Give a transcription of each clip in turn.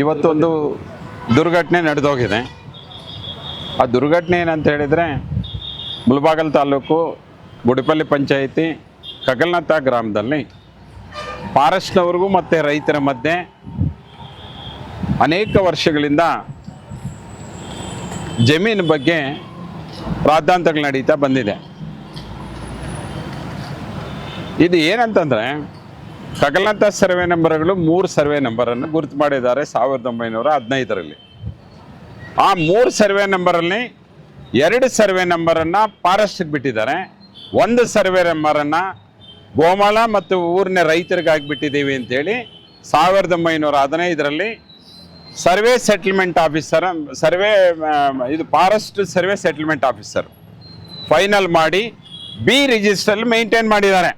ಇವತ್ತೊಂದು ದುರ್ಘಟನೆ ನಡೆದೋಗಿದೆ. ಆ ದುರ್ಘಟನೆ ಏನಂತ ಹೇಳಿದರೆ, ಮುಲ್ಬಾಗಲ್ ತಾಲೂಕು ಗುಡಿಪಲ್ಲಿ ಪಂಚಾಯಿತಿ ಕಗಲ್ನತ್ತ ಗ್ರಾಮದಲ್ಲಿ ಫಾರೆಸ್ಟ್ನವ್ರಿಗೂ ಮತ್ತು ರೈತರ ಮಧ್ಯೆ ಅನೇಕ ವರ್ಷಗಳಿಂದ ಜಮೀನು ಬಗ್ಗೆ ಪ್ರಾದಾಂತಗಳು ನಡೀತಾ ಬಂದಿದೆ. ಇದು ಏನಂತಂದರೆ ಕಗಲಂತ ಸರ್ವೆ ನಂಬರ್ಗಳು ಮೂರು ಸರ್ವೆ ನಂಬರನ್ನು ಗುರುತು ಮಾಡಿದ್ದಾರೆ ಸಾವಿರದ ಒಂಬೈನೂರ ಹದಿನೈದರಲ್ಲಿ. ಆ ಮೂರು ಸರ್ವೆ ನಂಬರಲ್ಲಿ ಎರಡು ಸರ್ವೆ ನಂಬರನ್ನು ಫಾರೆಸ್ಟ್ಗೆ ಬಿಟ್ಟಿದ್ದಾರೆ. ಒಂದು ಸರ್ವೆ ನಂಬರನ್ನು ಗೋಮಾಳ ಮತ್ತು ಊರಿನ ರೈತರಿಗೆ ಆಗಿಬಿಟ್ಟಿದ್ದೀವಿ ಅಂತೇಳಿ ಸಾವಿರದ ಒಂಬೈನೂರ ಹದಿನೈದರಲ್ಲಿ ಸರ್ವೆ ಸೆಟಲ್ಮೆಂಟ್ ಆಫೀಸರ್, ಸರ್ವೆ ಇದು forest survey settlement officer final ಮಾಡಿ ಬಿ ರಿಜಿಸ್ಟ್ರಲ್ಲಿ ಮೇಂಟೈನ್ ಮಾಡಿದ್ದಾರೆ.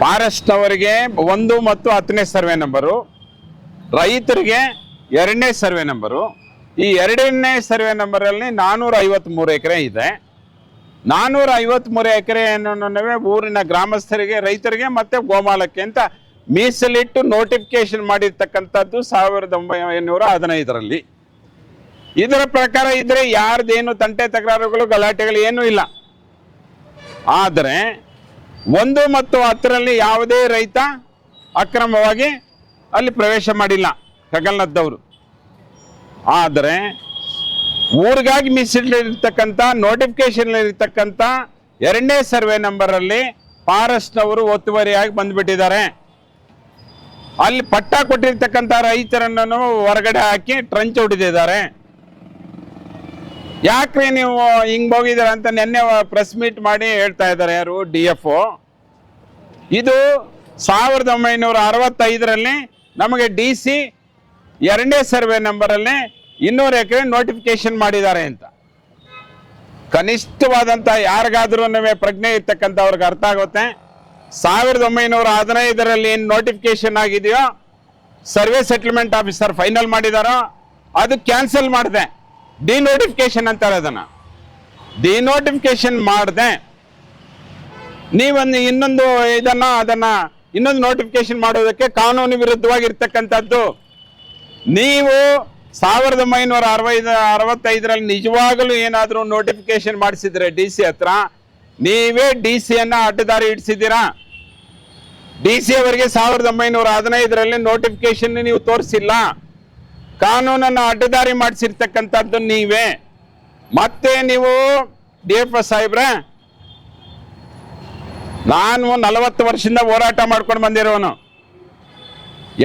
ಫಾರೆಸ್ಟ್ನವರಿಗೆ ಒಂದು ಮತ್ತು ಹತ್ತನೇ ಸರ್ವೆ ನಂಬರು, ರೈತರಿಗೆ ಎರಡನೇ ಸರ್ವೆ ನಂಬರು. ಈ ಎರಡನೇ ಸರ್ವೆ ನಂಬರಲ್ಲಿ ನಾನ್ನೂರ ಐವತ್ತ್ಮೂರು ಎಕರೆ ಇದೆ. ನಾನ್ನೂರ ಎಕರೆ ಎಕರೆಯನ್ನು ಊರಿನ ಗ್ರಾಮಸ್ಥರಿಗೆ, ರೈತರಿಗೆ ಮತ್ತು ಗೋಮಾಲಕ್ಕೆ ಅಂತ ಮೀಸಲಿಟ್ಟು ನೋಟಿಫಿಕೇಶನ್ ಮಾಡಿರ್ತಕ್ಕಂಥದ್ದು ಸಾವಿರದ ಒಂಬೈನೂರ ಹದಿನೈದರಲ್ಲಿ. ಇದರ ಪ್ರಕಾರ ಇದ್ರೆ ಯಾರ್ದೇನು ತಂಟೆ ತಕರಾರುಗಳು ಗಲಾಟೆಗಳು ಏನೂ ಇಲ್ಲ. ಆದರೆ ಒಂದು ಮತ್ತು ಹತ್ತರಲ್ಲಿ ಯಾವುದೇ ರೈತ ಅಕ್ರಮವಾಗಿ ಅಲ್ಲಿ ಪ್ರವೇಶ ಮಾಡಿಲ್ಲ ಹೆಗಲ್ನದ್ದವರು ಆದರೆ ಊರಿಗಾಗಿ ಮೀಸಲಿರ್ತಕ್ಕಂಥ ನೋಟಿಫಿಕೇಶನ್ ಇರ್ತಕ್ಕಂಥ ಎರಡನೇ ಸರ್ವೆ ನಂಬರಲ್ಲಿ ಫಾರೆಸ್ಟ್ನವರು ಒತ್ತುವರಿಯಾಗಿ ಬಂದುಬಿಟ್ಟಿದ್ದಾರೆ. ಅಲ್ಲಿ ಪಟ್ಟ ಕೊಟ್ಟಿರ್ತಕ್ಕಂಥ ರೈತರನ್ನು ಹೊರಗಡೆ ಹಾಕಿ ಟ್ರಂಚ್ ಹೊಡೆದಿದ್ದಾರೆ. ಯಾಕ್ರಿ ನೀವು ಹಿಂಗ್ ಹೋಗಿದ್ದೀರ ಅಂತ ನಿನ್ನೆ ಪ್ರೆಸ್ ಮೀಟ್ ಮಾಡಿ ಹೇಳ್ತಾ ಇದ್ದಾರೆ ಯಾರು ಡಿ ಎಫ್ ಇದು ಸಾವಿರದ ಒಂಬೈನೂರ ಅರವತ್ತೈದರಲ್ಲಿ ನಮಗೆ ಡಿ ಸಿ ಎರಡನೇ ಸರ್ವೆ ನಂಬರಲ್ಲಿ ಇನ್ನೂರು ಎಕರೆ ನೋಟಿಫಿಕೇಶನ್ ಮಾಡಿದ್ದಾರೆ ಅಂತ. ಕನಿಷ್ಠವಾದಂಥ ಯಾರಿಗಾದ್ರೂ ಪ್ರಜ್ಞೆ ಇರ್ತಕ್ಕಂಥವ್ರಿಗೆ ಅರ್ಥ ಆಗುತ್ತೆ. ಸಾವಿರದ ಒಂಬೈನೂರ ಹದಿನೈದರಲ್ಲಿ ಏನು ನೋಟಿಫಿಕೇಶನ್ ಆಗಿದೆಯೋ, ಸರ್ವೆ ಸೆಟಲ್ಮೆಂಟ್ ಆಫೀಸರ್ ಫೈನಲ್ ಮಾಡಿದಾರೋ, ಅದು ಕ್ಯಾನ್ಸಲ್ ಮಾಡಿದೆ. ಡಿನೋಟಿಫಿಕೇಶನ್ ಅಂತಾರೆ ಅದನ್ನ. ಡಿನೋಟಿಫಿಕೇಶನ್ ಮಾಡಿದೆ. ನೀವೊಂದು ಇನ್ನೊಂದು ಇದನ್ನ, ಅದನ್ನ ಇನ್ನೊಂದು ನೋಟಿಫಿಕೇಶನ್ ಮಾಡೋದಕ್ಕೆ ಕಾನೂನು ವಿರುದ್ಧವಾಗಿರ್ತಕ್ಕಂಥದ್ದು. ನೀವು ಸಾವಿರದ ಒಂಬೈನೂರ ಅರವೈದ, ಅರವತ್ತೈದರಲ್ಲಿ ನಿಜವಾಗಲೂ ಏನಾದರೂ ನೋಟಿಫಿಕೇಶನ್ ಮಾಡಿಸಿದ್ರೆ ಡಿ ಸಿ ಹತ್ರ, ನೀವೇ ಡಿ ಸಿಯನ್ನು ಅಡ್ಡದಾರಿ ಇಡಿಸಿದ್ದೀರಾ? ಡಿ ಸಿ ಅವರಿಗೆ ಸಾವಿರದ ಒಂಬೈನೂರ ಹದಿನೈದರಲ್ಲಿ ನೋಟಿಫಿಕೇಶನ್ ನೀವು ತೋರಿಸಿಲ್ಲ. ಕಾನೂನನ್ನು ಅಡ್ಡದಾರಿ ಮಾಡಿಸಿರ್ತಕ್ಕಂಥದ್ದು ನೀವೇ. ಮತ್ತೆ ನೀವು ಡಿ ಎಫ್ ಎಸ್ ಸಾಹೇಬ್ರೆ, ನಾನು ನಲವತ್ತು ವರ್ಷದಿಂದ ಹೋರಾಟ ಮಾಡ್ಕೊಂಡು ಬಂದಿರೋನು.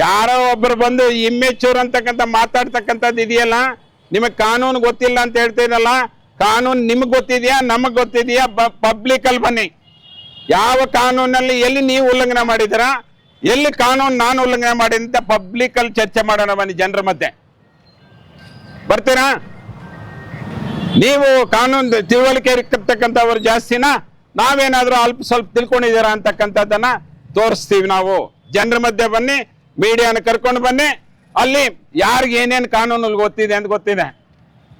ಯಾರೋ ಒಬ್ಬರು ಬಂದು ಇಮ್ಮೆಚೂರ್ ಅಂತಕ್ಕಂಥ ಮಾತಾಡ್ತಕ್ಕಂಥದ್ದು ಇದೆಯಲ್ಲ? ನಿಮಗೆ ಕಾನೂನು ಗೊತ್ತಿಲ್ಲ ಅಂತ ಹೇಳ್ತೀರಲ್ಲ ಕಾನೂನು ನಿಮಗೆ ಗೊತ್ತಿದೆಯಾ? ನಮಗೆ ಗೊತ್ತಿದೆಯಾ? ಪಬ್ಲಿಕಲ್ಲಿ ಬನ್ನಿ. ಯಾವ ಕಾನೂನಲ್ಲಿ ಎಲ್ಲಿ ನೀವು ಉಲ್ಲಂಘನೆ ಮಾಡಿದ್ದೀರಾ? ಎಲ್ಲಿ ಕಾನೂನು ನಾನು ಉಲ್ಲಂಘನೆ ಮಾಡಿದಂತ ಪಬ್ಲಿಕ್ ಪಬ್ಲಿಕಲ್ಲಿ ಚರ್ಚೆ ಮಾಡೋಣ ಬನ್ನಿ ಜನರ ಮಧ್ಯೆ. ಬರ್ತೀರಾ? ನೀವು ಕಾನೂನು ತಿಳುವಳಿಕೆ ಇರ್ತಕ್ಕಂಥವ್ರು ಜಾಸ್ತಿನಾ? ನಾವೇನಾದರೂ ಅಲ್ಪ ಸ್ವಲ್ಪ ತಿಳ್ಕೊಂಡಿದ್ದೀರಾ ಅಂತಕ್ಕಂಥದ್ದನ್ನ ತೋರಿಸ್ತೀವಿ ನಾವು. ಜನರ ಮಧ್ಯೆ ಬನ್ನಿ, ಮೀಡಿಯಾನ ಕರ್ಕೊಂಡು ಬನ್ನಿ. ಅಲ್ಲಿ ಯಾರಿಗೆ ಏನೇನು ಕಾನೂನು ಗೊತ್ತಿದೆ ಅಂತ ಗೊತ್ತಿದೆ.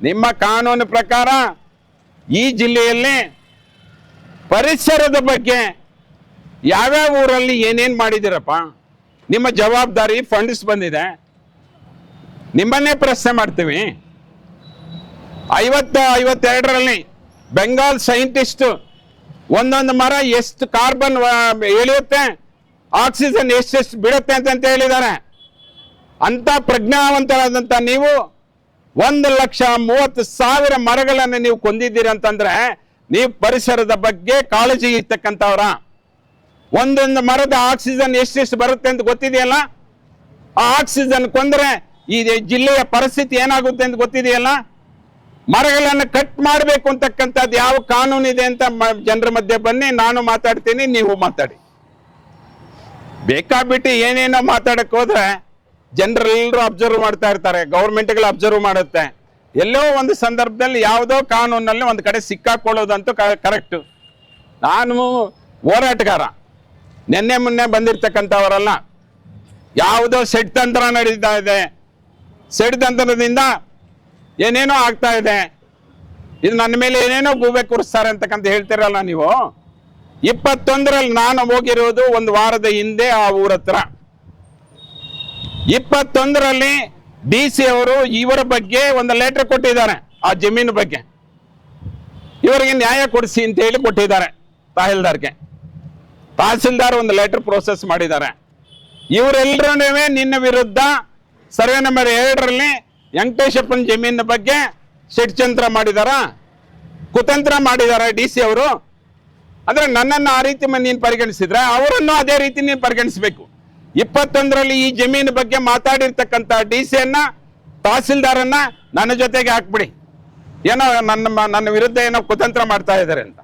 ನಿಮ್ಮ ಕಾನೂನು ಪ್ರಕಾರ ಈ ಜಿಲ್ಲೆಯಲ್ಲಿ ಪರಿಸರದ ಬಗ್ಗೆ ಯಾವ್ಯಾವ ಊರಲ್ಲಿ ಏನೇನು ಮಾಡಿದ್ದೀರಪ್ಪ? ನಿಮ್ಮ ಜವಾಬ್ದಾರಿ ಫಂಡ್ಸ್ ಬಂದಿದೆ. ನಿಮ್ಮನ್ನೇ ಪ್ರಶ್ನೆ ಮಾಡ್ತೀವಿ. ಐವತ್ತು, ಐವತ್ತೆರಡರಲ್ಲಿ ಬೆಂಗಾಲ್ ಸೈಂಟಿಸ್ಟ್ ಒಂದೊಂದು ಮರ ಎಷ್ಟು ಕಾರ್ಬನ್ ಎಳೆಯುತ್ತೆ? ಆಕ್ಸಿಜನ್ ಎಷ್ಟೆಷ್ಟು ಬಿಡುತ್ತೆ ಅಂತ ಹೇಳಿದ್ದಾರೆ. ಅಂತ ಪ್ರಜ್ಞಾವಂತರಾದಂಥ ನೀವು ಒಂದು ಲಕ್ಷ ಮೂವತ್ತು ಸಾವಿರ ಮರಗಳನ್ನು ನೀವು ಕೊಂದಿದ್ದೀರಿ ಅಂತಂದ್ರೆ ನೀವು ಪರಿಸರದ ಬಗ್ಗೆ ಕಾಳಜಿ ಇರ್ತಕ್ಕಂಥವ್ರ. ಒಂದೊಂದು ಮರದ ಆಕ್ಸಿಜನ್ ಎಷ್ಟೆಷ್ಟು ಬರುತ್ತೆ ಅಂತ ಗೊತ್ತಿದೆಯಲ್ಲ? ಆ ಆಕ್ಸಿಜನ್ ಕೊಂದ್ರೆ ಈ ಜಿಲ್ಲೆಯ ಪರಿಸ್ಥಿತಿ ಏನಾಗುತ್ತೆ ಅಂತ ಗೊತ್ತಿದೆಯಲ್ಲ? ಮರಗಳನ್ನು ಕಟ್ ಮಾಡಬೇಕು ಅಂತಕ್ಕಂಥದ್ದು ಯಾವ ಕಾನೂನು ಇದೆ ಅಂತ ಜನರ ಮಧ್ಯೆ ಬನ್ನಿ, ನಾನು ಮಾತಾಡ್ತೀನಿ, ನೀವು ಮಾತಾಡಿ. ಬೇಕಾಬಿಟ್ಟು ಏನೇನೋ ಮಾತಾಡಕ್ಕೆ ಹೋದ್ರೆ ಜನರೆಲ್ಲರೂ ಅಬ್ಸರ್ವ್ ಮಾಡ್ತಾ ಇರ್ತಾರೆ ಗೌರ್ಮೆಂಟ್ಗಳು ಅಬ್ಸರ್ವ್ ಮಾಡುತ್ತೆ. ಎಲ್ಲೋ ಒಂದು ಸಂದರ್ಭದಲ್ಲಿ ಯಾವುದೋ ಕಾನೂನಲ್ಲಿ ಒಂದು ಕಡೆ ಸಿಕ್ಕಾಕೊಳ್ಳೋದಂತೂ ಕರೆಕ್ಟ್ ನಾನು ಹೋರಾಟಗಾರ. ನಿನ್ನೆ ಮೊನ್ನೆ ಬಂದಿರ್ತಕ್ಕಂಥವರಲ್ಲ, ಯಾವುದೋ ಸೆಟ್ ತಂತ್ರ ನಡೀತಾ ಇದೆ ಸೆಡ್ ತಂತ್ರದಿಂದ ಏನೇನೋ ಆಗ್ತಾ ಇದೆ. ಇದು ನನ್ನ ಮೇಲೆ ಏನೇನೋ ಗೂಬೆ ಕೂರಿಸ್ತಾರೆ ಅಂತಕ್ಕಂತ ಹೇಳ್ತಿರಲ್ಲ ನೀವು. ಇಪ್ಪತ್ತೊಂದರಲ್ಲಿ ನಾನು ಹೋಗಿರೋದು ಒಂದು ವಾರದ ಹಿಂದೆ ಆ ಊರ ಹತ್ರ. ಇಪ್ಪತ್ತೊಂದರಲ್ಲಿ ಡಿ ಸಿ ಅವರು ಇವರ ಬಗ್ಗೆ ಒಂದು ಲೆಟರ್ ಕೊಟ್ಟಿದ್ದಾರೆ, ಆ ಜಮೀನು ಬಗ್ಗೆ. ಇವರಿಗೆ ನ್ಯಾಯ ಕೊಡಿಸಿ ಅಂತ ಹೇಳಿ ಕೊಟ್ಟಿದ್ದಾರೆ ತಹಸೀಲ್ದಾರ್ಗೆ. ತಹಸೀಲ್ದಾರ್ ಒಂದು ಲೆಟರ್ ಪ್ರೋಸೆಸ್ ಮಾಡಿದ್ದಾರೆ. ಇವರೆಲ್ಲರೂ ನಿನ್ನ ವಿರುದ್ಧ ಸರ್ವೆ ನಂಬರ್ ಎರಡರಲ್ಲಿ ವೆಂಕಟೇಶಪ್ಪನ ಜಮೀನಿನ ಬಗ್ಗೆ ಷಡ್ಚಂತ್ರ ಮಾಡಿದಾರ. ಕುತಂತ್ರ ಮಾಡಿದಾರ ಡಿ ಸಿ ಅವರು. ಅಂದ್ರೆ ನನ್ನನ್ನು ಆ ರೀತಿ ನೀನು ಪರಿಗಣಿಸಿದ್ರೆ ಅವರನ್ನು ಅದೇ ರೀತಿ ನೀನು ಪರಿಗಣಿಸಬೇಕು. ಇಪ್ಪತ್ತೊಂದರಲ್ಲಿ ಈ ಜಮೀನು ಬಗ್ಗೆ ಮಾತಾಡಿರ್ತಕ್ಕಂಥ ಡಿ ಸಿಯನ್ನು ತಹಸೀಲ್ದಾರನ್ನ ನನ್ನ ಜೊತೆಗೆ ಹಾಕ್ಬಿಡಿ. ಏನೋ ನನ್ನ ನನ್ನ ವಿರುದ್ಧ ಏನೋ ಕುತಂತ್ರ ಮಾಡ್ತಾ ಇದ್ದಾರೆ ಅಂತ.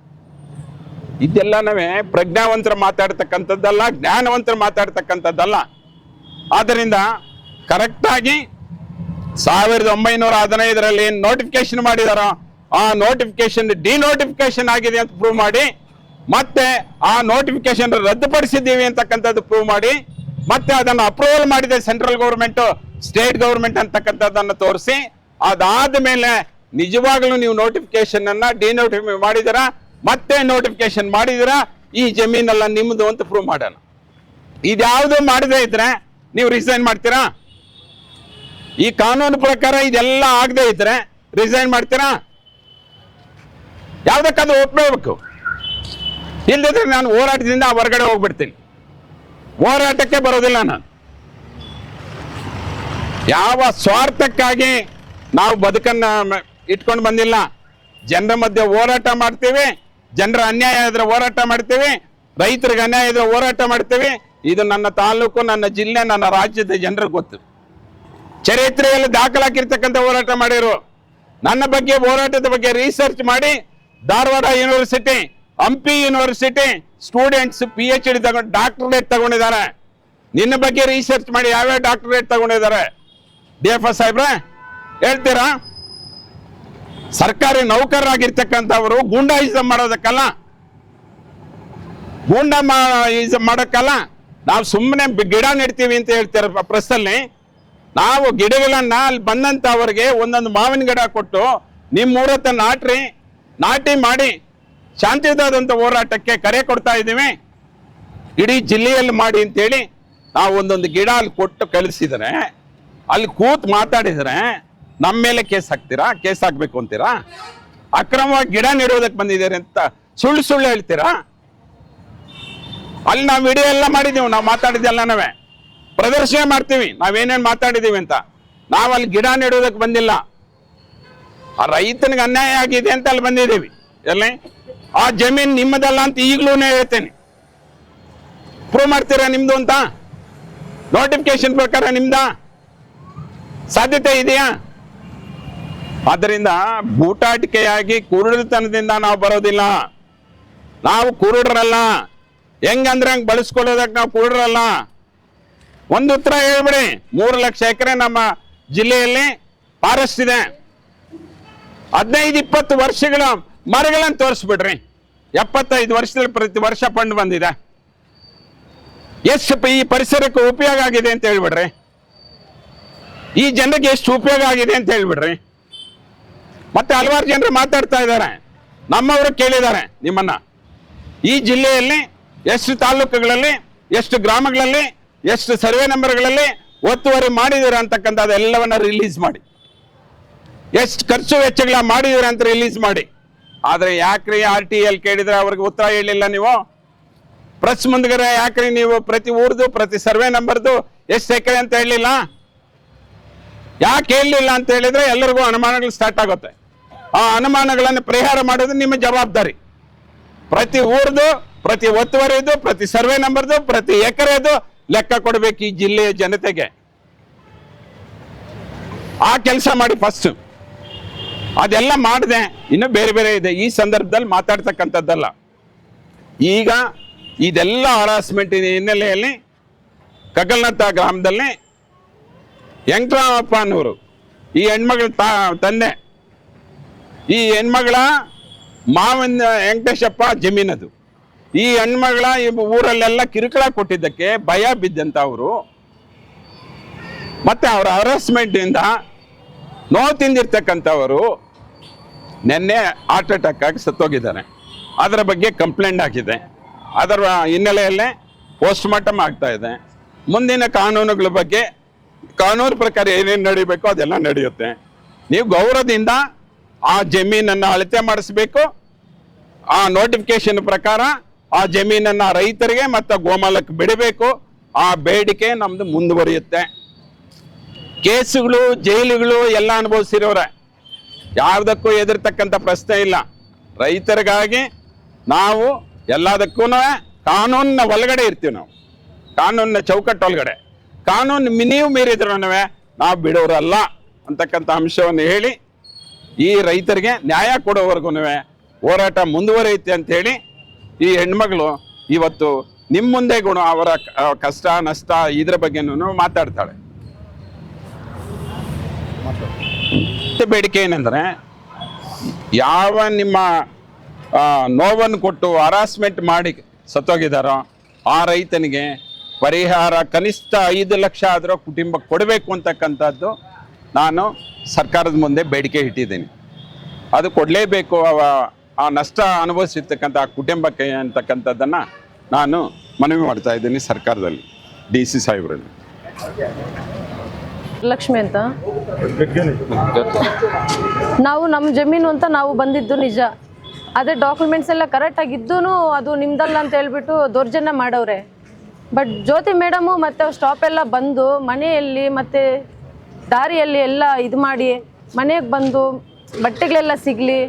ಇದೆಲ್ಲನವೇ ಪ್ರಜ್ಞಾವಂತರು ಮಾತಾಡ್ತಕ್ಕಂಥದ್ದಲ್ಲ, ಜ್ಞಾನವಂತರು ಮಾತಾಡ್ತಕ್ಕಂಥದ್ದಲ್ಲ. ಆದ್ದರಿಂದ ಕರೆಕ್ಟಾಗಿ ಸಾವಿರದ ಒಂಬೈನೂರ ಹದಿನೈದರಲ್ಲಿ ಏನು ನೋಟಿಫಿಕೇಶನ್ ಮಾಡಿದಾರೋ? ಆ ನೋಟಿಫಿಕೇಶನ್ ಡಿನೋಟಿಫಿಕೇಶನ್ ಆಗಿದೆ ಅಂತ ಪ್ರೂವ್ ಮಾಡಿ. ಮತ್ತೆ ಆ ನೋಟಿಫಿಕೇಶನ್ ರದ್ದುಪಡಿಸಿದ್ದೀವಿ ಅಂತಕ್ಕಂಥದ್ದು ಪ್ರೂವ್ ಮಾಡಿ. ಮತ್ತೆ ಅದನ್ನು ಅಪ್ರೂವಲ್ ಮಾಡಿದೆ ಸೆಂಟ್ರಲ್ ಗೌರ್ಮೆಂಟ್ ಸ್ಟೇಟ್ ಗೌರ್ಮೆಂಟ್ ಅಂತಕ್ಕಂಥದ್ದನ್ನು ತೋರಿಸಿ. ಅದಾದ ಮೇಲೆ ನಿಜವಾಗ್ಲೂ ನೀವು ನೋಟಿಫಿಕೇಶನ್ ಅನ್ನ ಡಿನೋಟಿಫೈ ಮಾಡಿದಿರಾ? ಮತ್ತೆ ನೋಟಿಫಿಕೇಶನ್ ಮಾಡಿದಿರಾ? ಈ ಜಮೀನೆಲ್ಲ ನಿಮ್ಮದು ಅಂತ ಪ್ರೂವ್ ಮಾಡೋಣ. ಇದ್ಯಾವುದು ಮಾಡದೇ ಇದ್ರೆ ನೀವು ರಿಸೈನ್ ಮಾಡ್ತೀರಾ? ಈ ಕಾನೂನು ಪ್ರಕಾರ ಇದೆಲ್ಲ ಆಗದೆ ಇದ್ರೆ ರಿಸೈನ್ ಮಾಡ್ತೀರಾ? ಯಾವ್ದಕ್ಕಾದ್ರೂ ಒಪ್ಬೇಕು ಇಲ್ಲದಿದ್ರೆ ನಾನು ಹೋರಾಟದಿಂದ ಹೊರಗಡೆ ಹೋಗ್ಬಿಡ್ತೀನಿ. ಹೋರಾಟಕ್ಕೆ ಬರೋದಿಲ್ಲ ನಾನು. ಯಾವ ಸ್ವಾರ್ಥಕ್ಕಾಗಿ ನಾವು ಬದುಕನ್ನ ಇಟ್ಕೊಂಡು ಬಂದಿಲ್ಲ. ಜನರ ಮಧ್ಯೆ ಹೋರಾಟ ಮಾಡ್ತೀವಿ, ಜನರ ಅನ್ಯಾಯ ಇದ್ರೆ ಹೋರಾಟ ಮಾಡ್ತೀವಿ, ರೈತರಿಗೆ ಅನ್ಯಾಯ ಇದ್ರೆ ಹೋರಾಟ ಮಾಡ್ತೀವಿ. ಇದು ನನ್ನ ತಾಲೂಕು, ನನ್ನ ಜಿಲ್ಲೆ, ನನ್ನ ರಾಜ್ಯದ ಜನರಿಗೆ ಗೊತ್ತು. ಚರಿತ್ರೆಯಲ್ಲಿ ದಾಖಲಾಗಿರ್ತಕ್ಕಂಥ ಹೋರಾಟ ಮಾಡಿರು. ನನ್ನ ಬಗ್ಗೆ ಹೋರಾಟದ ಬಗ್ಗೆ ರಿಸರ್ಚ್ ಮಾಡಿ Dharwad university Hampi university students P H D ತಗೊಂಡು ಡಾಕ್ಟರೇಟ್ ತಗೊಂಡಿದ್ದಾರೆ. ನಿನ್ನ ಬಗ್ಗೆ ರಿಸರ್ಚ್ ಮಾಡಿ ಯಾವ್ಯಾವ ಡಾಕ್ಟರೇಟ್ ತಗೊಂಡಿದ್ದಾರೆ? ಡಿ ಎಫ್ ಎಸ್ ಸಾಹೇಬ್ರ, ಹೇಳ್ತೀರಾ? ಸರ್ಕಾರಿ ನೌಕರರಾಗಿರ್ತಕ್ಕಂಥವರು ಗೂಂಡಾಯಿಸಮ್ ಮಾಡೋದಕ್ಕಲ್ಲ. ಗೂಂಡ ಮಾಡೋಕ್ಕಲ್ಲ. ನಾವು ಸುಮ್ಮನೆ ಗಿಡ ನೆಡ್ತೀವಿ ಅಂತ ಹೇಳ್ತಾರೆ ಪ್ರೆಸ್ಸಲ್ಲಿ ನಾವು ಗಿಡಗಳನ್ನ ಅಲ್ಲಿ ಬಂದಂಥವ್ರಿಗೆ ಒಂದೊಂದು ಮಾವಿನ ಗಿಡ ಕೊಟ್ಟು ನಿಮ್ಮ ಊರತ್ತ ನಾಟ್ರಿ, ನಾಟಿ ಮಾಡಿ ಶಾಂತಿಯುತವಾದಂಥ ಹೋರಾಟಕ್ಕೆ ಕರೆ ಕೊಡ್ತಾ ಇದ್ದೀವಿ. ಇಡೀ ಜಿಲ್ಲೆಯಲ್ಲಿ ಮಾಡಿ ಅಂತೇಳಿ ನಾವು ಒಂದೊಂದು ಗಿಡ ಅಲ್ಲಿ ಕೊಟ್ಟು ಕಳಿಸಿದರೆ, ಅಲ್ಲಿ ಕೂತ್ ಮಾತಾಡಿದರೆ ನಮ್ಮ ಮೇಲೆ ಕೇಸ್ ಹಾಕ್ತೀರಾ, ಕೇಸ್ ಹಾಕ್ಬೇಕು ಅಂತೀರಾ? ಅಕ್ರಮವಾಗಿ ಗಿಡ ನೆಡೋದಕ್ಕೆ ಬಂದಿದ್ದಾರೆ ಅಂತ ಸುಳ್ಳು ಸುಳ್ಳು ಹೇಳ್ತೀರಾ? ಅಲ್ಲಿ ನಾವು ವಿಡಿಯೋ ಎಲ್ಲ ಮಾಡಿದ್ದೀವಿ, ನಾವು ಮಾತಾಡಿದ್ದೆಲ್ಲ ನಾವೇ. ಪ್ರದರ್ಶನ ಮಾಡ್ತೀವಿ. ನಾವೇನೇನು ಮಾತಾಡಿದ್ದೀವಿ ಅಂತ. ನಾವು ಅಲ್ಲಿ ಗಿಡ ನೆಡೋದಕ್ಕೆ ಬಂದಿಲ್ಲ. ಆ ರೈತನಿಗೆ ಅನ್ಯಾಯ ಆಗಿದೆ ಅಂತ ಅಲ್ಲಿ ಬಂದಿದ್ದೀವಿ. ಎಲ್ಲಿ? ಆ ಜಮೀನು ನಿಮ್ಮದಲ್ಲ ಅಂತ ಈಗಲೂ ಹೇಳ್ತೇನೆ. ಪ್ರೂವ್ ಮಾಡ್ತೀರಾ ನಿಮ್ದು ಅಂತ? ನೋಟಿಫಿಕೇಶನ್ ಪ್ರಕಾರ ನಿಮ್ದ? ಸಾಧ್ಯತೆ ಇದೆಯಾ? ಆದ್ದರಿಂದ ಬೂಟಾಟಿಕೆಯಾಗಿ ಕುರುಡತನದಿಂದ ನಾವು ಬರೋದಿಲ್ಲ. ನಾವು ಕುರುಡರಲ್ಲ. ಹೆಂಗಂದ್ರೆ ಹಂಗೆ ಬಳಸ್ಕೊಳ್ಳೋದಕ್ಕೆ ನಾವು ಕುರುಡರಲ್ಲ. ಒಂದು ಉತ್ತರ ಹೇಳ್ಬಿಡಿ. ಮೂರು ಲಕ್ಷ ಎಕರೆ ನಮ್ಮ ಜಿಲ್ಲೆಯಲ್ಲಿ ಫಾರೆಸ್ಟ್ ಇದೆ. ಹದಿನೈದು, ಇಪ್ಪತ್ತು ವರ್ಷಗಳ ಮರಗಳನ್ನು ತೋರಿಸ್ಬಿಡ್ರಿ. ಎಪ್ಪತ್ತೈದು ವರ್ಷದಲ್ಲಿ ಪ್ರತಿ ವರ್ಷ ಫಂಡ್ ಬಂದಿದೆ. ಎಷ್ಟು ಈ ಪರಿಸರಕ್ಕೆ ಉಪಯೋಗ ಆಗಿದೆ ಅಂತ ಹೇಳ್ಬಿಡ್ರಿ. ಈ ಜನರಿಗೆ ಎಷ್ಟು ಉಪಯೋಗ ಆಗಿದೆ ಅಂತ ಹೇಳ್ಬಿಡ್ರಿ. ಮತ್ತೆ ಹಲವಾರು ಜನರು ಮಾತಾಡ್ತಾ ಇದ್ದಾರೆ. ನಮ್ಮವರು ಕೇಳಿದ್ದಾರೆ ನಿಮ್ಮನ್ನ. ಈ ಜಿಲ್ಲೆಯಲ್ಲಿ ಎಷ್ಟು ತಾಲೂಕುಗಳಲ್ಲಿ, ಎಷ್ಟು ಗ್ರಾಮಗಳಲ್ಲಿ ಎಷ್ಟು ಸರ್ವೆ ನಂಬರ್ಗಳಲ್ಲಿ ಒತ್ತುವರಿ ಮಾಡಿದ್ದೀರಾ ಅಂತಕ್ಕಂಥದ್ದು ಎಲ್ಲವನ್ನ ರಿಲೀಸ್ ಮಾಡಿ. ಎಷ್ಟು ಖರ್ಚು ವೆಚ್ಚಗಳ ಮಾಡಿದ್ದೀರಾ ಅಂತ ರಿಲೀಸ್ ಮಾಡಿ. ಆದರೆ ಯಾಕ್ರಿ ಆರ್ ಟಿ ಎಲ್ ಕೇಳಿದ್ರೆ ಅವ್ರಿಗೆ ಉತ್ತರ ಹೇಳಿಲ್ಲ ನೀವು? ಪ್ರೆಸ್ ಮುಂದ್ಗಡೆ ಯಾಕ್ರಿ ನೀವು ಪ್ರತಿ ಊರ್ದು, ಪ್ರತಿ ಸರ್ವೆ ನಂಬರ್ದು ಎಷ್ಟು ಎಕರೆ ಅಂತ ಹೇಳಿಲ್ಲ ಯಾಕೆ ಹೇಳಲಿಲ್ಲ ಅಂತ ಹೇಳಿದ್ರೆ ಎಲ್ಲರಿಗೂ ಅನುಮಾನಗಳು ಸ್ಟಾರ್ಟ್ ಆಗುತ್ತೆ. ಆ ಅನುಮಾನಗಳನ್ನು ಪರಿಹಾರ ಮಾಡೋದು ನಿಮ್ಮ ಜವಾಬ್ದಾರಿ. ಪ್ರತಿ ಊರ್ದು, ಪ್ರತಿ ಒತ್ತುವರಿದು, ಪ್ರತಿ ಸರ್ವೆ ನಂಬರ್ದು, ಪ್ರತಿ ಎಕರೆದು ಲೆಕ್ಕ ಕೊಡಬೇಕು ಈ ಜಿಲ್ಲೆಯ ಜನತೆಗೆ. ಆ ಕೆಲಸ ಮಾಡಿ ಫಸ್ಟ್ ಅದೆಲ್ಲ ಮಾಡಿದೆ. ಇನ್ನು ಬೇರೆ ಬೇರೆ ಇದೆ. ಈ ಸಂದರ್ಭದಲ್ಲಿ ಮಾತಾಡ್ತಕ್ಕಂಥದ್ದಲ್ಲ. ಈಗ ಇದೆಲ್ಲ ಹರಾಸ್ಮೆಂಟ್ ಹಿನ್ನೆಲೆಯಲ್ಲಿ ಕಗಲ್ನತ್ತ ಗ್ರಾಮದಲ್ಲಿ ವೆಂಕಟರಾಮಪ್ಪ ಅನ್ನೋರು ಈ ಹೆಣ್ಮಗಳ ತಾ, ತಂದೆ, ಈ ಹೆಣ್ಮಗಳ ಮಾವನ, ವೆಂಕಟೇಶಪ್ಪ ಜಮೀನದು. ಈ ಹೆಣ್ಮಗಳ ಈ ಊರಲ್ಲೆಲ್ಲ ಕಿರುಕುಳ ಕೊಟ್ಟಿದ್ದಕ್ಕೆ ಭಯ ಬಿದ್ದಂತ ಅವರು. ಮತ್ತೆ ಅವರ ಹರಾಸ್ಮೆಂಟ್ ಇಂದ ನೋವು ತಿಂದಿರ್ತಕ್ಕಂಥವರು ನಿನ್ನೆ ಹಾರ್ಟ್ ಅಟ್ಯಾಕ್ ಆಗಿ ಸತ್ತೋಗಿದ್ದಾರೆ. ಅದರ ಬಗ್ಗೆ ಕಂಪ್ಲೇಂಟ್ ಆಗಿದೆ ಅದರ ಹಿನ್ನೆಲೆಯಲ್ಲೇ ಪೋಸ್ಟ್ ಮಾರ್ಟಮ್ ಆಗ್ತಾ ಇದೆ. ಮುಂದಿನ ಕಾನೂನುಗಳ ಬಗ್ಗೆ ಕಾನೂನು ಪ್ರಕಾರ ಏನೇನು ನಡೀಬೇಕು ಅದೆಲ್ಲ ನಡೆಯುತ್ತೆ. ನೀವು ಗೌರವದಿಂದ ಆ ಜಮೀನನ್ನು ಅಳತೆ ಮಾಡಿಸ್ಬೇಕು. ಆ ನೋಟಿಫಿಕೇಶನ್ ಪ್ರಕಾರ ಆ ಜಮೀನನ್ನ ರೈತರಿಗೆ ಮತ್ತು ಗೋಮಾಲಕ್ಕೆ ಬಿಡಬೇಕು. ಆ ಬೇಡಿಕೆ ನಮ್ದು ಮುಂದುವರಿಯುತ್ತೆ. ಕೇಸುಗಳು, ಜೈಲುಗಳು ಎಲ್ಲ ಅನುಭವಿಸಿರೋರೆ. ಯಾರ್ದಕ್ಕೂ ಎದುರ್ತಕ್ಕಂಥ ಪ್ರಶ್ನೆ ಇಲ್ಲ. ರೈತರಿಗಾಗಿ ನಾವು ಎಲ್ಲದಕ್ಕೂ ಕಾನೂನಿನ ಒಳಗಡೆ ಇರ್ತೀವಿ ನಾವು. ಕಾನೂನಿನ ಚೌಕಟ್ಟು ಒಳಗಡೆ. ಕಾನೂನು ಮಿನಿಯು ಮೀರಿದ್ರೂ ನಾವು ಬಿಡೋರಲ್ಲ ಅಂತಕ್ಕಂಥ ಅಂಶವನ್ನು ಹೇಳಿ ಈ ರೈತರಿಗೆ ನ್ಯಾಯ ಕೊಡೋವರೆಗೂ ಹೋರಾಟ ಮುಂದುವರಿಯುತ್ತೆ ಅಂತ ಹೇಳಿ ಈ ಹೆಣ್ಮಗಳು ಇವತ್ತು ನಿಮ್ಮ ಮುಂದೆ ಗುಣ, ಅವರ ಕಷ್ಟ, ನಷ್ಟ ಇದ್ರ ಬಗ್ಗೆನೂ ಮಾತಾಡ್ತಾಳೆ. ಬೇಡಿಕೆ ಏನಂದ್ರೆ, ಯಾವ ನಿಮ್ಮ ನೋವನ್ನು ಕೊಟ್ಟು ಹರಾಸ್ಮೆಂಟ್ ಮಾಡಿ ಸತ್ತೋಗಿದಾರೋ ಆ ರೈತನಿಗೆ ಪರಿಹಾರ ಕನಿಷ್ಠ ಐದು ಲಕ್ಷ ಆದರೂ ಕುಟುಂಬ ಕೊಡಬೇಕು ಅಂತಕ್ಕಂಥದ್ದು ನಾನು ಸರ್ಕಾರದ ಮುಂದೆ ಬೇಡಿಕೆ ಇಟ್ಟಿದ್ದೀನಿ. ಅದು ಕೊಡಲೇಬೇಕು ಅವ ಆ ನಷ್ಟ ಅನುಭವಿಸಿರ್ತಕ್ಕಂಥ ಆ ಕುಟುಂಬಕ್ಕೆ ಅಂತಕ್ಕಂಥದ್ದನ್ನು ನಾನು ಮನವಿ ಮಾಡ್ತಾ ಇದ್ದೀನಿ ಸರ್ಕಾರದಲ್ಲಿ, ಡಿ ಸಿ ಸಾಹೇಬರಲ್ಲಿ ಲಕ್ಷ್ಮಿ ಅಂತ? ನಾವು ನಮ್ಮ ಜಮೀನು ಅಂತ ನಾವು ಬಂದಿದ್ದು ನಿಜ. ಅದೇ ಡಾಕ್ಯುಮೆಂಟ್ಸ್ ಎಲ್ಲ ಕರೆಕ್ಟ್ ಆಗಿದ್ದೂ ಅದು ನಿಮ್ದಲ್ಲ ಅಂತ ಹೇಳ್ಬಿಟ್ಟು ದೌರ್ಜನ್ಯ ಮಾಡವ್ರೆ ಬಟ್ ಜ್ಯೋತಿ ಮೇಡಮು ಮತ್ತೆ ಅವ್ರ ಸ್ಟಾಪ್ ಎಲ್ಲ ಬಂದು ಮನೆಯಲ್ಲಿ ಮತ್ತೆ ದಾರಿಯಲ್ಲಿ ಎಲ್ಲ ಇದು ಮಾಡಿ ಮನೆಗೆ ಬಂದು ಬಟ್ಟೆಗಳೆಲ್ಲ ಸಿಗಲಿ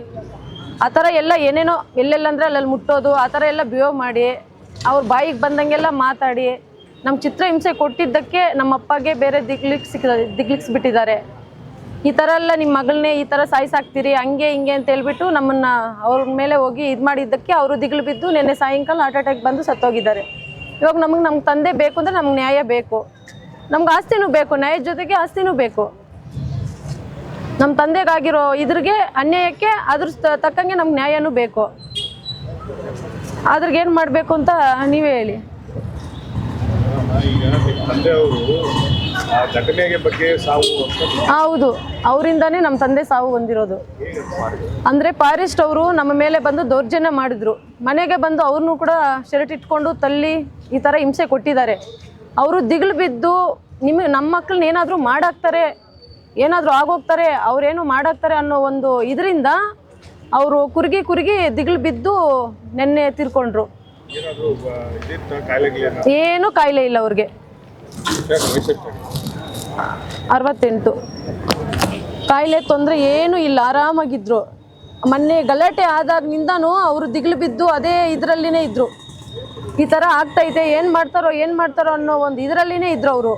ಆ ಥರ ಎಲ್ಲ ಏನೇನೋ ಎಲ್ಲೆಲ್ಲಂದ್ರೆ ಅಲ್ಲಲ್ಲಿ ಮುಟ್ಟೋದು, ಆ ಥರ ಎಲ್ಲ ಬಿಹೇವ್ ಮಾಡಿ, ಅವ್ರ ಬಾಯಿಗೆ ಬಂದಂಗೆಲ್ಲ ಮಾತಾಡಿ ನಮ್ಮ ಚಿತ್ರಹಿಂಸೆ ಕೊಟ್ಟಿದ್ದಕ್ಕೆ ನಮ್ಮ ಅಪ್ಪಗೆ ಬೇರೆ ದಿಗ್ಲಿಕ್ ಸಿಕ್ಕ ದಿಗ್ಲಿಕ್ಸ್ಬಿಟ್ಟಿದ್ದಾರೆ ಈ ಥರ ಎಲ್ಲ ನಿಮ್ಮ ಮಗಳನ್ನೇ ಈ ಥರ ಸಾಯಿಸಾಕ್ತೀರಿ, ಹಂಗೆ ಹಿಂಗೆ ಅಂತ ಹೇಳ್ಬಿಟ್ಟು ನಮ್ಮನ್ನ ಅವ್ರ ಮೇಲೆ ಹೋಗಿ ಇದು ಮಾಡಿದ್ದಕ್ಕೆ ಅವರು ದಿಗ್ಲು ಬಿದ್ದು ನಿನ್ನೆ ಸಾಯಂಕಾಲ ಹಾರ್ಟ್ ಅಟ್ಯಾಕ್ ಬಂದು ಸತ್ತೋಗಿದ್ದಾರೆ. ಇವಾಗ ನಮಗೆ ನಮ್ಮ ತಂದೆ ಬೇಕು ಅಂದರೆ ನಮ್ಗೆ ನ್ಯಾಯ ಬೇಕು. ನಮ್ಗೆ ಆಸ್ತಿನೂ ಬೇಕು, ನ್ಯಾಯದ ಜೊತೆಗೆ ಆಸ್ತಿನೂ ಬೇಕು. ನಮ್ಮ ತಂದೆಗಾಗಿರೋ ಇದ್ರಿಗೆ ಅನ್ಯಾಯಕ್ಕೆ ಅದ್ರ ತಕ್ಕಂಗೆ ನಮ್ಗೆ ನ್ಯಾಯನೂ ಬೇಕು. ಅದ್ರಿಗೆ ಏನು ಮಾಡಬೇಕು ಅಂತ ನೀವೇ ಹೇಳಿ. ಹೌದು ಅವರಿಂದಾನೇ ನಮ್ಮ ತಂದೆ ಸಾವು ಹೊಂದಿರೋದು. ಅಂದರೆ ಫಾರೆಸ್ಟ್ ಅವರು ನಮ್ಮ ಮೇಲೆ ಬಂದು ದೌರ್ಜನ್ಯ ಮಾಡಿದ್ರು. ಮನೆಗೆ ಬಂದು ಅವ್ರನ್ನೂ ಕೂಡ ಶರ್ಟ್ ಇಟ್ಕೊಂಡು ತಲ್ಲಿ ಈ ಥರ ಹಿಂಸೆ ಕೊಟ್ಟಿದ್ದಾರೆ. ಅವರು ದಿಗ್ಲು ಬಿದ್ದು ನಿಮ್ಮ ನಮ್ಮ ಮಕ್ಕಳನ್ನ ಏನಾದರೂ ಮಾಡಾಕ್ತಾರೆ ಏನಾದರೂ ಆಗೋಗ್ತಾರೆ ಅವ್ರೇನು ಮಾಡಾಕ್ತಾರೆ ಅನ್ನೋ ಒಂದು ಇದರಿಂದ ಅವರು ಕುರುಗಿ ಕುರುಗಿ ದಿಗ್ಲು ಬಿದ್ದು ನೆನ್ನೆ ತೀರ್ಕೊಂಡ್ರು ಏನು ಕಾಯಿಲೆ ಇಲ್ಲ ಅವ್ರಿಗೆ. ಅರವತ್ತೆಂಟು. ಕಾಯಿಲೆ ತೊಂದರೆ ಏನೂ ಇಲ್ಲ ಆರಾಮಾಗಿದ್ರು. ಮೊನ್ನೆ ಗಲಾಟೆ ಆದಾಗಿನಿಂದನೂ ಅವರು ದಿಗ್ಲು ಬಿದ್ದು ಅದೇ ಇದರಲ್ಲಿನೇ ಇದ್ರು. ಈ ಥರ ಆಗ್ತೈತೆ ಏನು ಮಾಡ್ತಾರೋ ಏನು ಮಾಡ್ತಾರೋ ಅನ್ನೋ ಒಂದು ಇದರಲ್ಲಿನೇ ಇದ್ರು ಅವರು.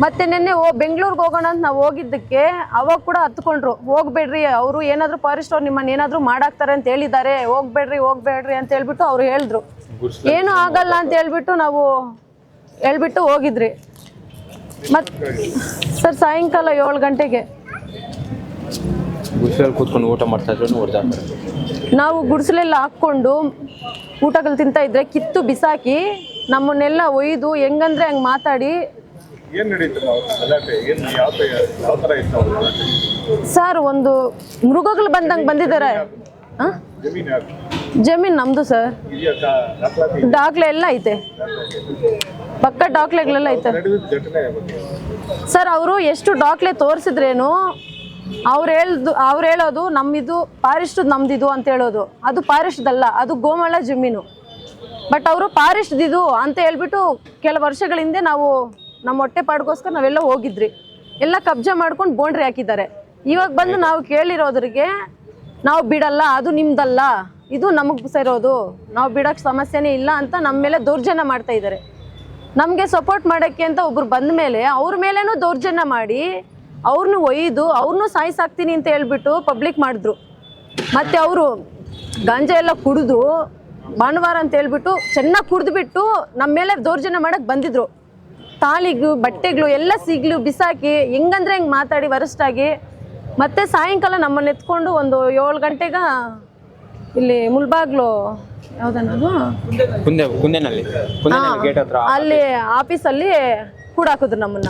ಮತ್ತೆ ನಿನ್ನೆ ಓ ಬೆಂಗಳೂರಿಗೆ ಹೋಗೋಣ ಅಂತ ನಾವು ಹೋಗಿದ್ದಕ್ಕೆ ಅವಾಗ ಕೂಡ ಹತ್ಕೊಂಡ್ರು. ಹೋಗ್ಬೇಡ್ರಿ ಅವರು ಏನಾದರೂ ಫಾರೆಸ್ಟ್ ಅವ್ರು ನಿಮ್ಮನ್ನ ಏನಾದರೂ ಮಾಡಾಕ್ತಾರೆ ಅಂತ ಹೇಳಿದ್ದಾರೆ. ಹೋಗ್ಬೇಡ್ರಿ ಹೋಗ್ಬೇಡ್ರಿ ಅಂತ ಹೇಳ್ಬಿಟ್ಟು ಅವ್ರು ಹೇಳಿದ್ರು. ಏನೂ ಆಗಲ್ಲ ಅಂತ ಹೇಳ್ಬಿಟ್ಟು ನಾವು ಹೇಳ್ಬಿಟ್ಟು ಹೋಗಿದ್ರಿ. ಮತ್ ಸರ್ ಸಾಯಂಕಾಲ ಏಳು ಗಂಟೆಗೆ. ಕೂತ್ಕೊಂಡು ಊಟ ಮಾಡ್ತಾ ನಾವು ಗುಡಿಸಲೆಲ್ಲ ಹಾಕ್ಕೊಂಡು ಊಟಗಳು ತಿಂತಾ ಇದ್ರೆ ಕಿತ್ತು ಬಿಸಾಕಿ ನಮ್ಮನ್ನೆಲ್ಲ ಒಯ್ದು ಹೆಂಗಂದ್ರೆ ಹಂಗೆ ಮಾತಾಡಿ ಏನ್ ನಡೀತು ಅವ್ರ ಗಲಾಟೆ ಏನ್ ಯಾವ ತ- ಯಾವ ತರ ಇತ್ತು ಅವ್ರ ಗಲಾಟೆ? ಸರ್ ಒಂದು ಮೃಗಗಳು ಬಂದಂಗೆ ಬಂದಿದ್ದಾರೆ. ಹಾಂ? ಜಮೀನ್ ನಮ್ದು ಸರ್. ಇದೆಯಾ ಕಾ- ದಾಖಲಾತಿ ದಾಖಲೆ ಎಲ್ಲ ಐತೆ. ಪಕ್ಕ ದಾಖಲೆಗಳೆಲ್ಲ ಐತೆ. ನಡೆದ ಘಟನೆ ಬಗ್ಗೆ ಸರ್ ಅವರು ಎಷ್ಟು ದಾಖಲೆ ತೋರಿಸಿದ್ರೇನು ಅವ್ರು ಹೇಳ್ದು ಅವ್ರು ಹೇಳೋದು ನಮ್ಮಿದು ಪಾರಿಸ್ಟ್ ನಮ್ದಿದು ಅಂತ ಹೇಳೋದು. ಅದು ಫಾರೆಸ್ಟ್ದಲ್ಲ ಅದು ಗೋಮಳ ಜಮೀನು. ಬಟ್ ಅವರು ಫಾರೆಸ್ಟ್ದಿದು ಅಂತ ಹೇಳ್ಬಿಟ್ಟು ಕೆಲವು ವರ್ಷಗಳ ಹಿಂದೆ ನಾವು ನಮ್ಮ ಹೊಟ್ಟೆ ಪಾಡ್ಗೋಸ್ಕರ ನಾವೆಲ್ಲ ಹೋಗಿದ್ರಿ. ಎಲ್ಲ ಕಬ್ಜಾ ಮಾಡ್ಕೊಂಡು ಬೋಂಡ್ರಿ ಹಾಕಿದ್ದಾರೆ. ಇವಾಗ ಬಂದು ನಾವು ಕೇಳಿರೋದ್ರಿಗೆ ನಾವು ಬಿಡಲ್ಲ ಅದು ನಿಮ್ದಲ್ಲ ಇದು ನಮಗೆ ಸೇರೋದು ನಾವು ಬಿಡೋಕ್ಕೆ ಸಮಸ್ಯೆನೇ ಇಲ್ಲ ಅಂತ ನಮ್ಮ ಮೇಲೆ ದೌರ್ಜನ್ಯ ಮಾಡ್ತಾ ಇದ್ದಾರೆ. ನಮಗೆ ಸಪೋರ್ಟ್ ಮಾಡೋಕ್ಕೆ ಅಂತ ಒಬ್ರು ಬಂದ ಮೇಲೆ ಅವ್ರ ಮೇಲೇನೂ ದೌರ್ಜನ್ಯ ಮಾಡಿ ಅವ್ರನ್ನೂ ಒಯ್ದು ಅವ್ರನ್ನೂ ಸಾಯಿಸಾಕ್ತೀನಿ ಅಂತ ಹೇಳ್ಬಿಟ್ಟು ಪಬ್ಲಿಕ್ ಮಾಡಿದ್ರು. ಮತ್ತು ಅವರು ಗಾಂಜಾ ಎಲ್ಲ ಕುಡಿದು ಭಾನುವಾರ ಅಂತ ಹೇಳ್ಬಿಟ್ಟು ಚೆನ್ನಾಗಿ ಕುಡಿದ್ಬಿಟ್ಟು ನಮ್ಮ ಮೇಲೆ ದೌರ್ಜನ್ಯ ಮಾಡಕ್ಕೆ ಬಂದಿದ್ರು. ತಾಳಿಗಳು ಬಟ್ಟೆಗಳು ಎಲ್ಲ ಸಿಗ್ಲು ಬಿಸಾಕಿ ಹೆಂಗಂದ್ರೆ ಹೆಂಗೆ ಮಾತಾಡಿ ವರಷ್ಟಾಗಿ ಮತ್ತೆ ಸಾಯಂಕಾಲ ನಮ್ಮನ್ನ ಎತ್ಕೊಂಡು ಒಂದು ಏಳು ಗಂಟೆಗ ಇಲ್ಲಿ ಮುಲ್ಬಾಗ್ಲು ಯಾವ್ದನ್ನೋದು ಕುಂದೆ ಕುಂದೆನಲ್ಲಿ ಕುಂದೆನಲ್ಲಿ ಗೇಟ್ ಹತ್ರ ಅಲ್ಲಿ ಆಫೀಸಲ್ಲಿ ಕೂಡಾಕಿದ್ರು ನಮ್ಮನ್ನ.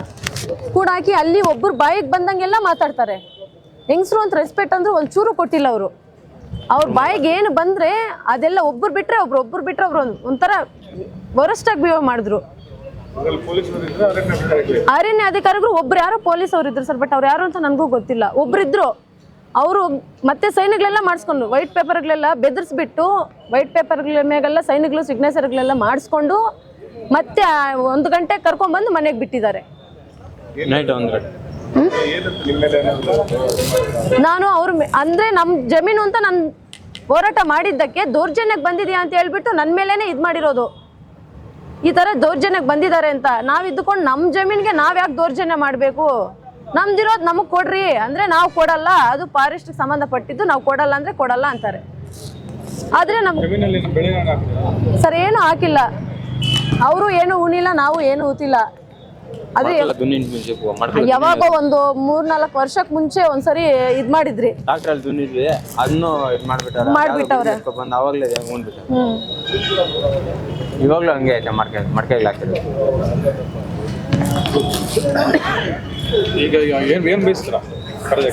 ಕೂಡಾಕಿ ಅಲ್ಲಿ ಒಬ್ಬರು ಬಾಯಿಗೆ ಬಂದಂಗೆಲ್ಲ ಮಾತಾಡ್ತಾರೆ. ಹೆಂಗಸ್ರು ಅಂತ ರೆಸ್ಪೆಕ್ಟ್ ಅಂದ್ರೆ ಒಂಚೂರು ಕೊಟ್ಟಿಲ್ಲ ಅವರು. ಅವ್ರ ಬಾಯಿಗೆ ಏನು ಬಂದ್ರೆ ಅದೆಲ್ಲ ಒಬ್ರು ಬಿಟ್ರೆ ಒಬ್ರು ಒಬ್ರು ಬಿಟ್ರೆ ಒಬ್ರು ಒಂದ್- ಒಂಥರ ವರಸ್ಟಾಗಿ ಬಿಹೇವ್ ಮಾಡಿದ್ರು. ಅರಣ್ಯ ಅಧಿಕಾರಿಗಳು ಒಬ್ರು ಯಾರೋ ಪೊಲೀಸ್ ಅವ್ರು ಇದ್ರು ಸರ್ ಬಟ್ ಅವ್ರು ಯಾರು ಅಂತ ನನಗೂ ಗೊತ್ತಿಲ್ಲ. ಒಬ್ರಿದ್ರು ಅವರು ಮತ್ತೆ ಸೈನ್ಗಳೆಲ್ಲ ಮಾಡಿಸ್ಕೊಂಡು ವೈಟ್ ಪೇಪರ್ಗಳೆಲ್ಲ ಬೆದರಿಸ್ಬಿಟ್ಟು ವೈಟ್ ಪೇಪರ್ಗಳ ಮೇಲೆಲ್ಲ ಸೈನ್ಗಳು ಸಿಗ್ನೇಚರ್ಗಳೆಲ್ಲ ಮಾಡಿಸ್ಕೊಂಡು ಮತ್ತೆ ಒಂದು ಗಂಟೆ ಕರ್ಕೊಂಡ್ಬಂದು ಮನೆಗೆ ಬಿಟ್ಟಿದ್ದಾರೆ. ನೈಟ್ ಒಂದು ಏನಂತ ನಿಮ್ಮ ಮೇಲೆ ನಾನು ಅವ್ರ ಮೇ- ಅಂದ್ರೆ ನಮ್ಮ ಜಮೀನು ಅಂತ ನಾನು ಹೋರಾಟ ಮಾಡಿದ್ದಕ್ಕೆ ದೌರ್ಜನ್ಯಕ್ಕೆ ಬಂದಿದ್ಯಾ ಅಂತ ಹೇಳ್ಬಿಟ್ಟು ನನ್ನ ಮೇಲೇನೆ ಇದು ಮಾಡಿರೋದು. ಈ ತರ ದೌರ್ಜನ್ಯಕ್ಕೆ ಬಂದಿದ್ದಾರೆ ಅಂತ. ನಾವ್ ಇದ್ದುಕೊಂಡು ನಮ್ಮ ಜಮೀನ್ಗೆ ನಾವು ಯಾಕೆ ದೌರ್ಜನ್ಯ ಮಾಡಬೇಕು? ನಮ್ದಿರೋದು ನಮಗೆ ಕೊಡ್ರಿ. ಅಂದ್ರೆ ನಾವು ಕೊಡಲ್ಲ. ಅದು ಫಾರೆಸ್ಟ್ ಸಂಬಂಧಪಟ್ಟಿದ್ದು ನಾವು ಕೊಡಲ್ಲ ಅಂದ್ರೆ ಕೊಡಲ್ಲ ಅಂತಾರೆ. ಆದ್ರೆ ಹಾಕ್ತೀರಾ ಸರ್ ಏನು ಹಾಕಿಲ್ಲ. ಅವರು ಏನು ಉಣಿಲ್ಲ ನಾವು ಏನು ಊತಿಲ್ಲ. ಅದೇ ಯಾವಾಗ ಒಂದು ಮೂರ್ನಾಲ್ಕು ವರ್ಷಕ್ ಮುಂಚೆ ಒಂದ್ಸರಿ ಇದ್ ಮಾಡಿದ್ರಿ? ಡಾಕ್ಟರ್ ಅಲ್ಲಿ ದುನ್ನಿದ್ವಿ ಅದನ್ನು ಇದು ಮಾಡ್ಬಿಟ್ಟಾರೆ. ಮಾಡ್ಬಿಟ್ಟವ್ರೆ. ಬಂದು ಅವಾಗಲೇ ಉಂಡ್ಬಿಟ್ಟು ಇವಾಗಲೂ ಹಂಗೆ ಐತೆ ಮಡ್ಕೆ ಮಡ್ಕೆಗಳು ಹಾಕಿದ್ರು ಈಗ ಈಗ ಏನ್ ಏನ್ ಬಯಸ್ತೀರಾ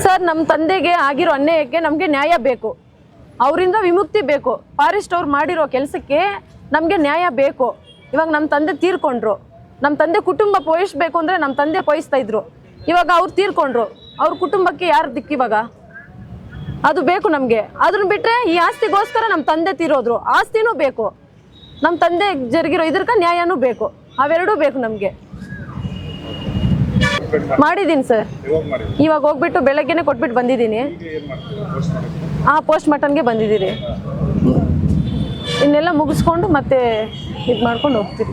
ಸರ್ ನಮ್ಮ ತಂದೆಗೆ ಆಗಿರೋ ಅನ್ಯಾಯಕ್ಕೆ ನಮಗೆ ನ್ಯಾಯ ಬೇಕು. ಅವರಿಂದ ವಿಮುಕ್ತಿ ಬೇಕು. ಫಾರೆಸ್ಟ್ ಅವ್ರು ಮಾಡಿರೋ ಕೆಲಸಕ್ಕೆ ನಮಗೆ ನ್ಯಾಯ ಬೇಕು. ಇವಾಗ ನಮ್ಮ ತಂದೆ ತೀರ್ಕೊಂಡ್ರು. ನಮ್ಮ ತಂದೆ ಕುಟುಂಬ ಪೋಯಿಸ್ಬೇಕು ಅಂದರೆ ನಮ್ಮ ತಂದೆ ಪೋಯಿಸ್ತಾ ಇದ್ರು. ಇವಾಗ ಅವ್ರು ತೀರ್ಕೊಂಡ್ರು. ಅವ್ರ ಕುಟುಂಬಕ್ಕೆ ಯಾರು ದಿಕ್ಕು ಇವಾಗ? ಅದು ಬೇಕು ನಮಗೆ. ಅದನ್ನ ಬಿಟ್ಟರೆ ಈ ಆಸ್ತಿಗೋಸ್ಕರ ನಮ್ಮ ತಂದೆ ತೀರೋದ್ರು. ಆಸ್ತಿನೂ ಬೇಕು. ನಮ್ಮ ತಂದೆ ಜರುಗಿರೋ ಇದ್ರಕ ನ್ಯಾಯನೂ ಬೇಕು. ಅವೆರಡೂ ಬೇಕು ನಮಗೆ. ಮಾಡಿದ್ದೀನಿ ಸರ್. ಇವಾಗ ಹೋಗ್ಬಿಟ್ಟು ಬೆಳಗ್ಗೆನೆ ಕೊಟ್ಬಿಟ್ಟು ಬಂದಿದ್ದೀನಿ. ಆ ಪೋಸ್ಟ್ ಮಾರ್ಟಮ್ಗೆ ಬಂದಿದ್ದೀರಿ. ಇನ್ನೆಲ್ಲ ಮುಗಿಸ್ಕೊಂಡು ಮತ್ತೆ ಇದು ಮಾಡ್ಕೊಂಡು ಹೋಗ್ತೀರಿ.